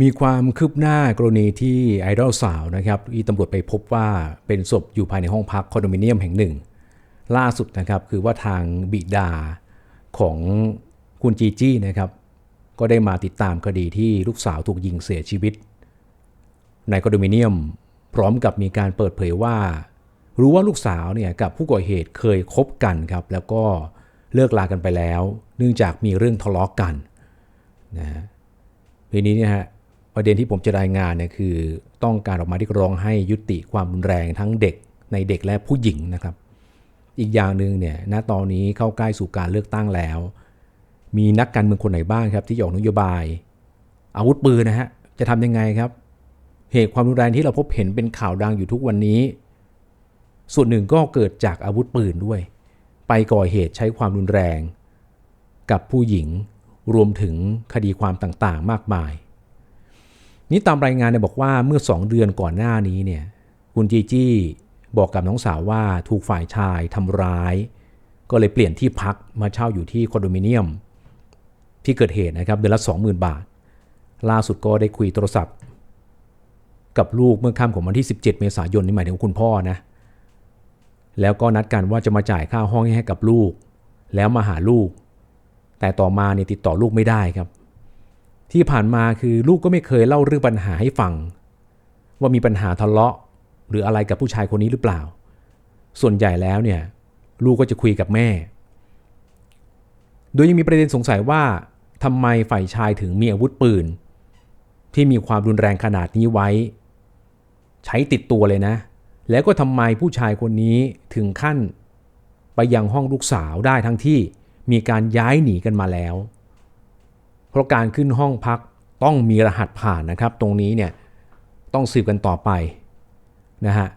มีความคืบหน้ากรณีที่ไอดอลสาวนะครับที่ตำรวจไปพบว่าเป็นศพอยู่ภายในห้องพักคอนโดมิเนียมแห่งหนึ่ง ล่าสุดนะครับคือว่าทางบิดาของคุณจีจี้นะครับก็ได้มาติดตามคดีที่ลูกสาวถูกยิงเสียชีวิต ในคอนโดมิเนียม พร้อมกับมีการเปิดเผยว่า รู้ว่าลูกสาวเนี่ยกับผู้ก่อเหตุเคยคบกันครับแล้วก็เลิกลากันไปแล้ว เนื่องจากมีเรื่องทะเลาะกกันนะฮะทีนี้เนี่ยฮะ ประเด็นที่ผมจะรายงานเนี่ยคือต้องการออกมาเรียกร้องให้ยุติความรุนแรงทั้งเด็กในเด็กและผู้หญิงนะครับ อีกอย่างหนึ่งเนี่ยณตอนนี้เข้าใกล้สู่การเลือกตั้งแล้ว มีนักการเมืองคนไหนบ้างครับ ที่ออกนโยบาย อาวุธปืนนะฮะจะทำยังไงครับ เหตุความรุนแรงที่เราพบเห็นเป็นข่าวดังอยู่ทุกวันนี้ ส่วนหนึ่งก็เกิดจากอาวุธปืนด้วย ไปก่อเหตุใช้ความรุนแรง กับผู้หญิงรวมถึงคดีความต่างๆ มากมาย นี่ตามรายงานเนี่ยบอกว่าเมื่อ 2 เดือนก่อนหน้านี้เนี่ยคุณจีจี้บอกกับน้องสาวว่าถูกฝ่ายชายทำร้าย ก็เลยเปลี่ยนที่พักมาเช่าอยู่ที่คอนโดมิเนียม ที่เกิดเหตุนะครับเดือนละ 20,000 บาท ล่าสุดก็ได้คุยโทรศัพท์ กับลูกเมื่อค่ำของวันที่ 17 เมษายนนี่หมายถึงคุณพ่อนะ แล้วก็นัดกันว่าจะมาจ่ายค่าห้องให้กับลูก แล้วมาหาลูก แต่ต่อมาเนี่ยติดต่อลูกไม่ได้ครับ ที่ผ่านมาคือลูกก็ไม่เคยเล่าเรื่องปัญหาให้ฟัง ว่ามีปัญหาทะเลาะ หรืออะไรกับผู้ชายคนนี้หรือเปล่า ส่วนใหญ่แล้วเนี่ยลูกก็จะคุยกับแม่ โดยยังมีประเด็นสงสัยว่าทำไมฝ่ายชายถึงมีอาวุธปืน ที่มีความรุนแรงขนาดนี้ไว้ ใช้ติดตัวเลยนะ แล้วก็ทำไมผู้ชายคนนี้ถึงขั้น ไปยังห้องลูกสาวได้ทั้งที่มีการย้ายหนีกันมาแล้ว เพราะการขึ้นห้องพักต้องมีรหัสผ่านนะครับ ตรงนี้เนี่ยต้องสืบกันต่อไปนะฮะ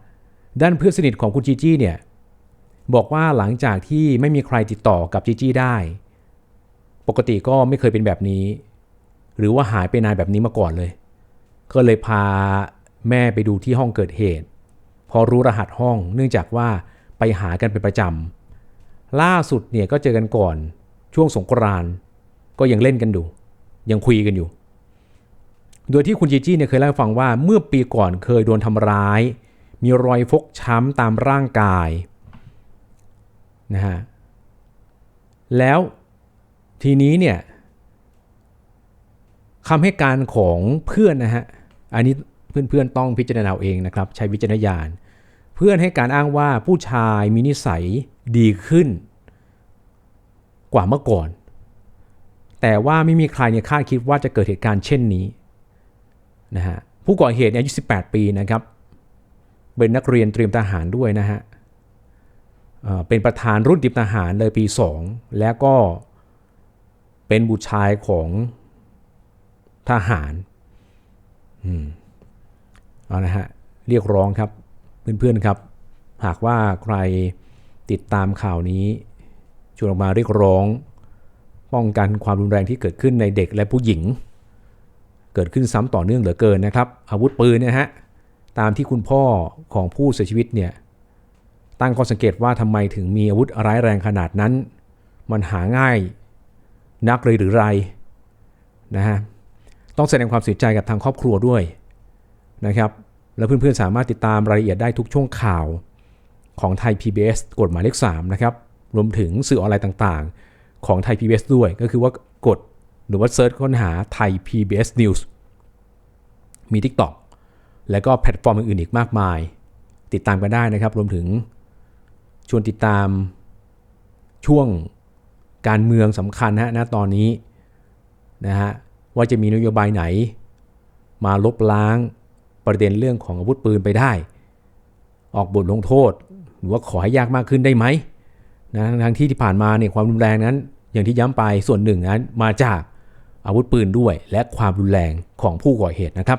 ด้านเพื่อนสนิทของคุณจีจี้เนี่ยบอกว่าหลังจากที่ไม่มีใครติดต่อกับจีจี้ได้ ปกติก็ไม่เคยเป็นแบบนี้ หรือว่าหายไปนานแบบนี้มาก่อนเลย ก็เลยพาแม่ไปดูที่ห้องเกิดเหตุ พอรู้รหัสห้อง เนื่องจากว่าไปหากันเป็นประจำล่าสุดเนี่ยก็เจอกันก่อนช่วงสงกรานต์ก็ยังเล่นกันอยู่ ยังคุยกันอยู่ โดยที่คุณจีจี้เนี่ยเคยเล่าให้ฟังว่าเมื่อปีก่อนเคยโดนทำร้าย มีรอยฟกช้ำตามร่างกายนะฮะแล้วทีนี้เนี่ยคำให้การของเพื่อนนะฮะอันนี้เพื่อนๆต้องพิจารณาเอาเองนะครับ ใช้วิจารณญาณ เพื่อนให้การอ้างว่าผู้ชายมีนิสัยดีขึ้น กว่าเมื่อก่อน แต่ว่าไม่มีใครเนี่ยคาดคิดว่าจะเกิดเหตุการณ์เช่นนี้นะฮะผู้ก่อเหตุอายุ 18 ปีนะครับ เป็นนักเรียนเตรียมทหารด้วยนะฮะเป็นประธานรุ่นติมทหารเลยปี 2 แล้วก็เป็นบุตรชายของทหารอืมเอานะฮะเรียกร้องครับเพื่อนๆครับ หากว่าใครติดตามข่าวนี้ชวนออกมาเรียกร้อง ป้องกันความรุนแรงที่เกิดขึ้นในเด็กและผู้หญิง เกิดขึ้นซ้ำต่อเนื่องเหลือเกินนะครับ อาวุธปืนนะฮะตามที่คุณพ่อของผู้เสียชีวิตเนี่ยตั้งข้อสังเกตว่าทำไมถึงมีอาวุธร้ายแรงขนาดนั้น มันหาง่ายนักเลยหรือไรนะฮะต้องแสดงความเสียใจกับทางครอบครัวด้วยนะครับแล้วเพื่อนๆสามารถติดตามรายละเอียดได้ทุกช่วงข่าวของไทย PBS กฎหมายเลข3นะครับรวมถึงสื่อออนไลน์ต่าง ของไทย PBS ด้วย ก็คือว่ากดหรือว่าเซิร์ชค้นหาไทย PBS News มี TikTok แล้วก็แพลตฟอร์มอื่นๆอีกมากมาย ติดตามกันได้นะครับ รวมถึงชวนติดตามช่วงการเมืองสำคัญนะณตอนนี้นะฮะว่าจะมีนโยบายไหน มาลบล้างประเด็นเรื่องของอาวุธปืนไปได้ ออกบทลงโทษ หรือว่าขอให้ยากมากขึ้นได้ไหมนะทั้งที่ที่ผ่านมาเนี่ยความรุนแรงนั้น อย่างที่ย้ำไปส่วนหนึ่งนั้นมาจากอาวุธปืนด้วยและความรุนแรงของผู้ก่อเหตุนะครับ